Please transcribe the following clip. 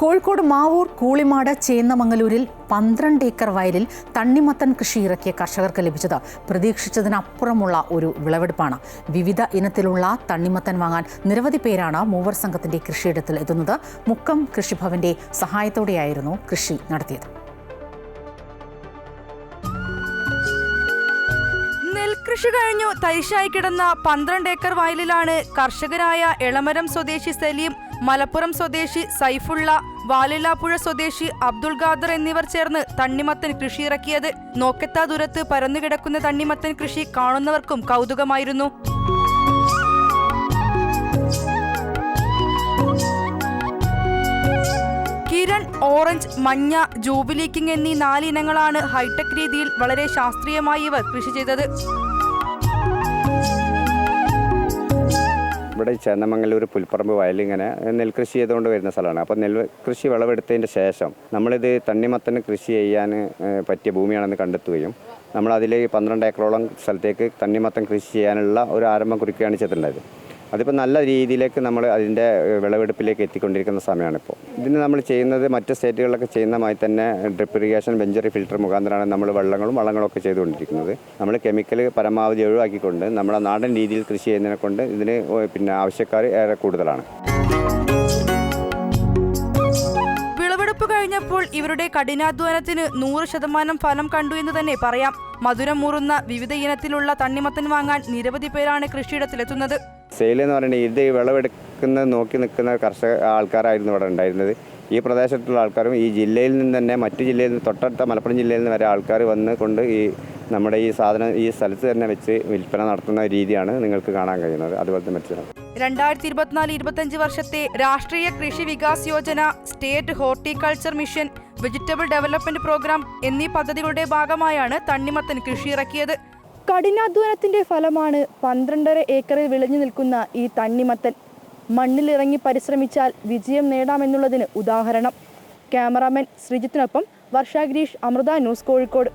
കോഴിക്കോട് മാവൂർ കൂളിമാട് ചേന്നമംഗലൂരിൽ പന്ത്രണ്ട് ഏക്കർ വയലിൽ തണ്ണിമത്തൻ കൃഷി ഇറക്കിയ കർഷകർക്ക് ലഭിച്ചത് പ്രതീക്ഷിച്ചതിനപ്പുറമുള്ള ഒരു വിളവെടുപ്പാണ്. വിവിധ ഇനത്തിലുള്ള തണ്ണിമത്തൻ വാങ്ങാൻ നിരവധി പേരാണ് മൂവർ സംഘത്തിന്റെ കൃഷിയിടത്തിൽ എത്തുന്നത്. മുക്കം കൃഷിഭവന്റെ സഹായത്തോടെയായിരുന്നു കൃഷി നടത്തിയത്. നെൽകൃഷി കഴിഞ്ഞു. തരിശായി കിടന്ന പന്ത്രണ്ട് ഏക്കർ വയലിലാണ് കർഷകരായ എളമരം സ്വദേശി സലീം മലപ്പുറം സ്വദേശി സൈഫുള്ള വാലില്ലാപ്പുഴ സ്വദേശി അബ്ദുൾ ഖാദർ എന്നിവർ ചേർന്ന് തണ്ണിമത്തൻ കൃഷി ഇറക്കിയത്. നോക്കെത്താ ദൂരത്ത് പരന്നുകിടക്കുന്ന തണ്ണിമത്തൻ കൃഷി കാണുന്നവർക്കും കൗതുകമായിരുന്നു. കിരൺ ഓറഞ്ച് മഞ്ഞ ജൂബിലി കിങ് എന്നീ നാലിനങ്ങളാണ് ഹൈടെക് രീതിയിൽ വളരെ ശാസ്ത്രീയമായി ഇവർ കൃഷി ചെയ്തത്. ഇവിടെ ചെന്നമംഗലൂർ പുൽപ്പറമ്പ് വയലിങ്ങനെ നെൽകൃഷി ചെയ്തുകൊണ്ട് വരുന്ന സ്ഥലമാണ്. അപ്പോൾ നെൽകൃഷി വിളവെടുത്തതിന്റെ ശേഷം നമ്മളിത് തണ്ണിമത്തന് കൃഷി ചെയ്യാൻ പറ്റിയ ഭൂമിയാണെന്ന് കണ്ടെത്തുകയും നമ്മളതിൽ പന്ത്രണ്ട് ഏക്കറോളം സ്ഥലത്തേക്ക് തണ്ണിമത്തൻ കൃഷി ചെയ്യാനുള്ള ഒരു ആരംഭം കുറിക്കുകയാണ് ചെയ്തിട്ടുണ്ടായത്. അതിപ്പോൾ നല്ല രീതിയിലേക്ക് നമ്മൾ അതിന്റെ വിളവെടുപ്പിലേക്ക് എത്തിക്കൊണ്ടിരിക്കുന്ന സമയമാണ് ഇപ്പോൾ ഇതിന് നമ്മൾ ചെയ്യുന്നത് മറ്റ് സ്റ്റേറ്റുകളിലൊക്കെ ചെയ്യുന്നതായി തന്നെ ഡ്രിപ്പ് ഇറിഗേഷൻ വെഞ്ചറി ഫിൽറ്റർ മുഖാന്തരമാണ് നമ്മൾ വെള്ളങ്ങളും വളങ്ങളും ഒക്കെ ചെയ്തുകൊണ്ടിരിക്കുന്നത്. നമ്മൾ കെമിക്കൽ പരമാവധി ഒഴിവാക്കിക്കൊണ്ട് നമ്മുടെ നാടൻ രീതിയിൽ കൃഷി ചെയ്യുന്നതിനെ കൊണ്ട് ഇതിന് പിന്നെ ആവശ്യക്കാർ ഏറെ കൂടുതലാണ്. കഴിഞ്ഞപ്പോൾ ഇവരുടെ കഠിനാധ്വാനത്തിന് നൂറ് ശതമാനം ഫലം കണ്ടു എന്ന് തന്നെ പറയാം. മധുരം മൂറുന്ന വിവിധ ഇനത്തിലുള്ള തണ്ണിമത്തൻ വാങ്ങാൻ നിരവധി പേരാണ് കൃഷിയിടത്തിലെത്തുന്നത്. സെയിൽ എന്ന് പറയുന്നത് ഇത് വിളവെടുക്കുന്ന നോക്കി നിൽക്കുന്ന കർഷക ആൾക്കാരായിരുന്നു ഇവിടെ ഉണ്ടായിരുന്നത്. ഈ പ്രദേശത്തുള്ള ആൾക്കാരും ഈ ജില്ലയിൽ നിന്ന് തന്നെ മറ്റു ജില്ലയിൽ നിന്ന് തൊട്ടടുത്ത മലപ്പുറം ജില്ലയിൽ നിന്ന് വരെ ആൾക്കാർ വന്ന് കൊണ്ട് ഈ നമ്മുടെ ഈ സാധനം ഈ സ്ഥലത്ത് തന്നെ വെച്ച് വിൽപ്പന നടത്തുന്ന രീതിയാണ് നിങ്ങൾക്ക് കാണാൻ കഴിയുന്നത്. അതുപോലെ തന്നെ മറ്റു രണ്ടായിരത്തി ഇരുപത്തിനാല് ഇരുപത്തഞ്ച് വർഷത്തെ Rashtriya Krishi Vikas Yojana state horticulture mission vegetable development programme എന്നീ പദ്ധതികളുടെ ഭാഗമായാണ് തണ്ണിമത്തൻ കൃഷി ഇറക്കിയത്. കഠിനാധ്വാനത്തിന്റെ ഫലമാണ് പന്ത്രണ്ടര ഏക്കറിൽ വിളഞ്ഞു നിൽക്കുന്ന ഈ തണ്ണിമത്തൻ. മണ്ണിലിറങ്ങി പരിശ്രമിച്ചാൽ വിജയം നേടാമെന്നുള്ളതിന് ഉദാഹരണം. ക്യാമറാമാൻ ശ്രീജിത്തിനൊപ്പം വർഷ ഗിരീഷ് അമൃത ന്യൂസ് കോഴിക്കോട്.